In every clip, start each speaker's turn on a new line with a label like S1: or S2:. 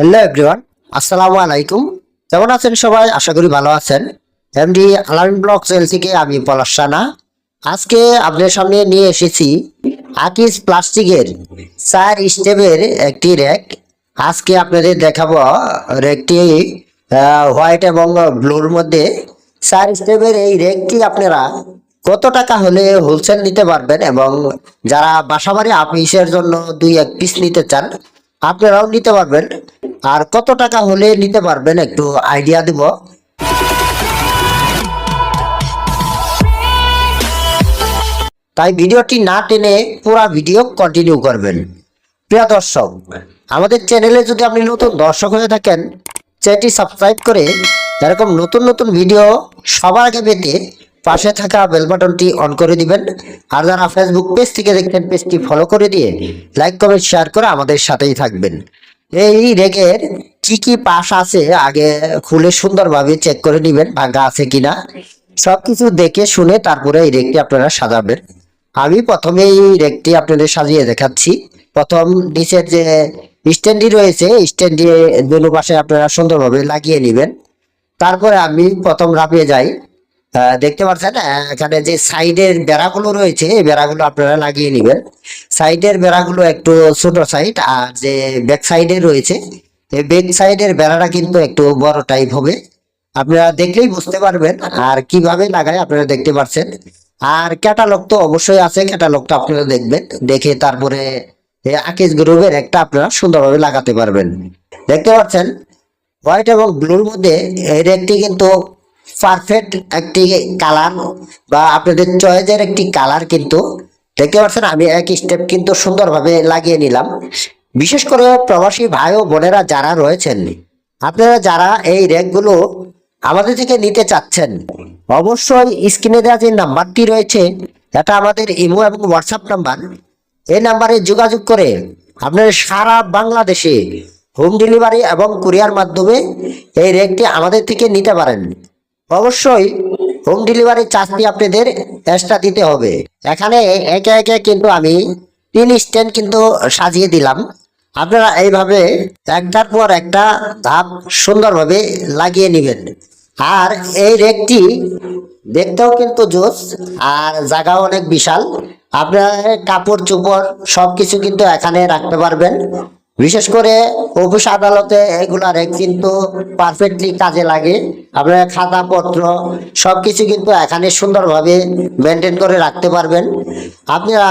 S1: Hello everyone, আসসালামু আলাইকুম। কেমন আছেন সবাই? আশা করি ভালো আছেন। এমডি আলামিন ব্লক সেল থেকে আমি পলাশ রানা আজকে আপনাদের সামনে নিয়ে এসেছি আকিস প্লাস্টিকের চার স্টেপের একটি র্যাক। আজকে আপনাদের দেখাবো র্যাকটি হোয়াইট এবং ব্লুর মধ্যে। চার স্টেপের এই র্যাকটি আপনারা কত টাকা হলে হোলসেল নিতে পারবেন এবং যারা বাসাবাড়ি অফিসের জন্য দুই এক পিস নিতে চান আপনারাও নিতে পারবেন। আর কত টাকা হলে নিতে পারবেন একটু আইডিয়া দিব। তাই ভিডিওটি না টেনে পুরো ভিডিও কন্টিনিউ করবেন। প্রিয় দর্শক, আমাদের চ্যানেলে যদি আপনি নতুন দর্শক হয়ে থাকেন, চ্যানেলটি সাবস্ক্রাইব করে এরকম নতুন নতুন ভিডিও সবার আগে পেতে পাশে থাকা বেল বাটনটি অন করে দিবেন। আর যারা ফেসবুক পেজ থেকে দেখছেন পেজটি ফলো করে দিয়ে লাইক কমেন্ট শেয়ার করে আমাদের সাথেই থাকবেন। এই রেগের কি কি পাশ আছে আগে খুলে সুন্দরভাবে চেক করে নেবেন ভাঙা আছে কিনা। সবকিছু দেখে শুনে তারপরে এই রেগটি আপনারা সাজাবেন। আমি প্রথমে এই রেগটি আপনাদের সাজিয়ে দেখাচ্ছি। প্রথম নিচের যে স্ট্যান্ডি রয়েছে স্ট্যান্ডি দুনো পাশে আপনারা সুন্দরভাবে লাগিয়ে নেবেন। তারপরে আমি প্রথম রাপিয়ে যাই। দেখতে পাচ্ছেন এখানে যে সাইডের বেড়াগুলো রয়েছে, এই বেড়াগুলো আপনারা লাগিয়ে নেবেন। সাইডের বেড়াগুলো একটু ছোট সাইড আর যে ব্যাক সাইডে রয়েছে, এই ব্যাক সাইডের বেড়াটা কিন্তু একটু বড় টাইপ হবে। আপনারা দেখলেই বুঝতে পারবেন, আর কীভাবে লাগায় আপনারা দেখতে পাচ্ছেন আর ক্যাটালগ তো অবশ্যই আছে ক্যাটালগটা আপনারা দেখবেন, দেখে তারপরে আকিস গ্রুপের একটা আপনারা সুন্দরভাবে লাগাতে পারবেন। দেখতে পাচ্ছেন, হোয়াইট এবং ব্লুর মধ্যে এর একটি কিন্তু পারফেক্ট একটি কালার বা আপনাদের চয়েসের একটি কালার কিন্তু, দেখতে পাচ্ছেন আমি এক স্টেপ কিন্তু সুন্দরভাবে লাগিয়ে নিলাম। বিশেষ করে প্রবাসী ভাই ও বোনেরা যারা রয়েছেন, আপনারা যারা এই র্যাকগুলো আমাদের থেকে নিতে চাচ্ছেন, অবশ্যই স্ক্রিনে দেওয়া যে নাম্বারটি রয়েছে, এটা আমাদের ইমো এবং হোয়াটসঅ্যাপ নাম্বার। এই নাম্বারে যোগাযোগ করে আপনারা সারা বাংলাদেশে হোম ডেলিভারি এবং কুরিয়ার মাধ্যমে এই রেকটি আমাদের থেকে নিতে পারেন। অবশ্যই হোম ডেলিভারি চার্জটি আপনাদের এক্সট্রা দিতে হবে। এখানে একে একে কিন্তু আমি তিন স্ট্যান্ড কিন্তু সাজিয়ে দিলাম। আপনারা এইভাবে একটার পর একটা ধাপ সুন্দরভাবে লাগিয়ে নেবেন। আর এই রেকটি দেখতেও কিন্তু জোস, আর জায়গাও অনেক বিশাল। আপনার কাপড় চোপড় সবকিছু কিন্তু এখানে রাখতে পারবেন। বিশেষ করে অফিস আদালতে এগুলার কিন্তু পারফেক্টলি কাজে লাগে। আপনার খাতাপত্র সবকিছু কিন্তু এখানে সুন্দরভাবে মেনটেন করে রাখতে পারবেন। আপনারা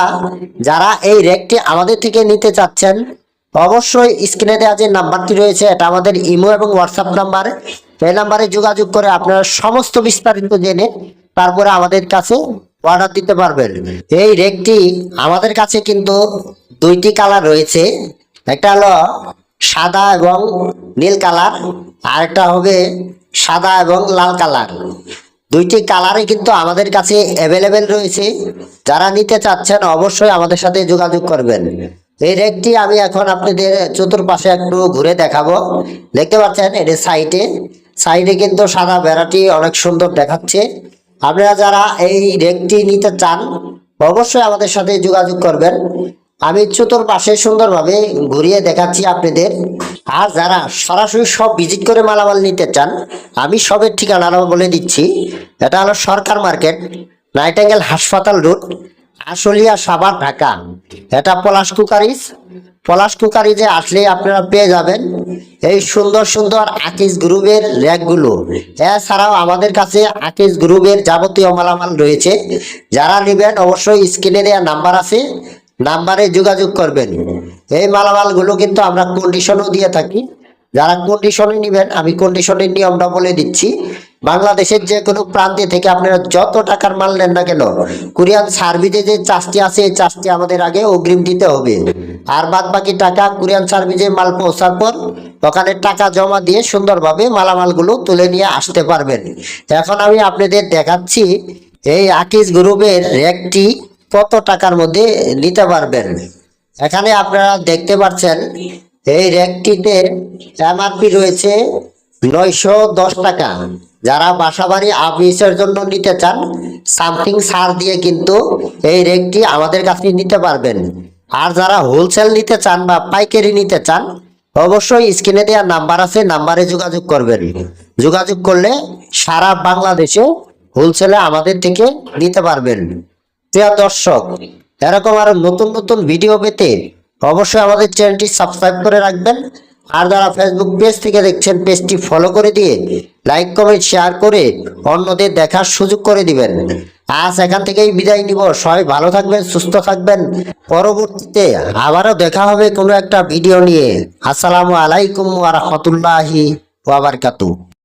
S1: যারা এই রেকটি আমাদের থেকে নিতে চাচ্ছেন, অবশ্যই স্ক্রিনে দেওয়া যে নাম্বারটি রয়েছে, এটা আমাদের ইমো এবং হোয়াটসঅ্যাপ নাম্বার। এই নাম্বারে যোগাযোগ করে আপনারা সমস্ত বিস্তারিত জেনে তারপরে আমাদের কাছে অর্ডার দিতে পারবেন। এই রেকটি আমাদের কাছে কিন্তু দুইটি কালার রয়েছে। একটা হলো সাদা এবং নীল কালার আর একটা হবে সাদা এবং লাল কালার। দুইটি কালারই কিন্তু আমাদের কাছে অ্যাভেলেবেল রয়েছে। যারা নিতে চাচ্ছেন অবশ্যই আমাদের সাথে যোগাযোগ করবেন। এই রেকটি আমি এখন আপনাদের চতুর্পাশে একটু ঘুরে দেখাবো। দেখতে পাচ্ছেন এর সাইডে সাইডে কিন্তু সাদা বেড়াটি অনেক সুন্দর দেখাচ্ছে। আপনারা যারা এই রেকটি নিতে চান, অবশ্যই আমাদের সাথে যোগাযোগ করবেন। আমি চতুর পাশে সুন্দরভাবে ঘুরিয়ে দেখাচ্ছি আপনাদের। আর যারা সরাসরি সব ভিজিট করে মালামাল নিতে চান, আমি সবের ঠিকানা বলে দিচ্ছি। এটা হলো সরকার মার্কেট, নাইটাঙ্গেল হাসপাতাল রোড, আশুলিয়া সাভার, ঢাকা। এটা পলাশ কুকারিজ। পলাশ কুকারিজে আসলে আপনারা পেয়ে যাবেন এই সুন্দর সুন্দর আকিস গ্রুপের র্যাকগুলো। এছাড়াও আমাদের কাছে আকিস গ্রুপের যাবতীয় মালামাল রয়েছে। যারা নেবেন, অবশ্যই স্ক্রিনে দেওয়া নাম্বার আছে। নাম্বারে যোগাযোগ করবেন। এই মালামালগুলো কিন্তু আমরা কন্ডিশনও দিয়ে থাকি। যারা কন্ডিশনে নেবেন, আমি কন্ডিশনের নিয়মটা বলে দিচ্ছি। বাংলাদেশের যে কোনো প্রান্তে থেকে আপনারা যত টাকার মাল নেন না কেন, কোরিয়ান সার্ভিসে যে চার্জটি আছে, এই চার্জটি আমাদের আগে অগ্রিম দিতে হবে। আর বাদ বাকি টাকা কোরিয়ান সার্ভিসে মাল পৌঁছার পর, ওখানে টাকা জমা দিয়ে সুন্দরভাবে মালামালগুলো তুলে নিয়ে আসতে পারবেন। এখন আমি আপনাদের দেখাচ্ছি, এই আকিস গ্রুপের র্যাকটি কত টাকার মধ্যে নিতে পারবেন? এখানে আপনারা দেখতে পাচ্ছেন, এই র্যাকটিতে এমআরপি রয়েছে নয়শো দশ টাকা। যারা বাসাবাড়ি অফিসের জন্য নিতে চান সামথিং সার দিয়ে কিন্তু এই রেকটি আমাদের কাছে নিতে পারবেন। আর যারা হোলসেল নিতে চান বা পাইকারি নিতে চান, অবশ্যই স্ক্রিনে দেওয়া নাম্বার আছে, নাম্বারে যোগাযোগ করবেন। যোগাযোগ করলে সারা বাংলাদেশে হোলসেলে আমাদের থেকে নিতে পারবেন। প্রিয় দর্শক, এরকম আরও নতুন নতুন ভিডিও পেতে অবশ্যই আমাদের চ্যানেলটি সাবস্ক্রাইব করে রাখবেন। আর যারা ফেসবুক পেজ থেকে দেখছেন পেজটি ফলো করে দিয়ে লাইক কমেন্ট শেয়ার করে অন্যদের দেখার সুযোগ করে দিবেন। আজ এখান থেকেই বিদায় নিব। সবাই ভালো থাকবেন, সুস্থ থাকবেন। পরবর্তীতে আবারও দেখা হবে কোনো একটা ভিডিও নিয়ে। আসসালামু আলাইকুম ওয়া রাহমাতুল্লাহি ওয়া বারাকাতুহু।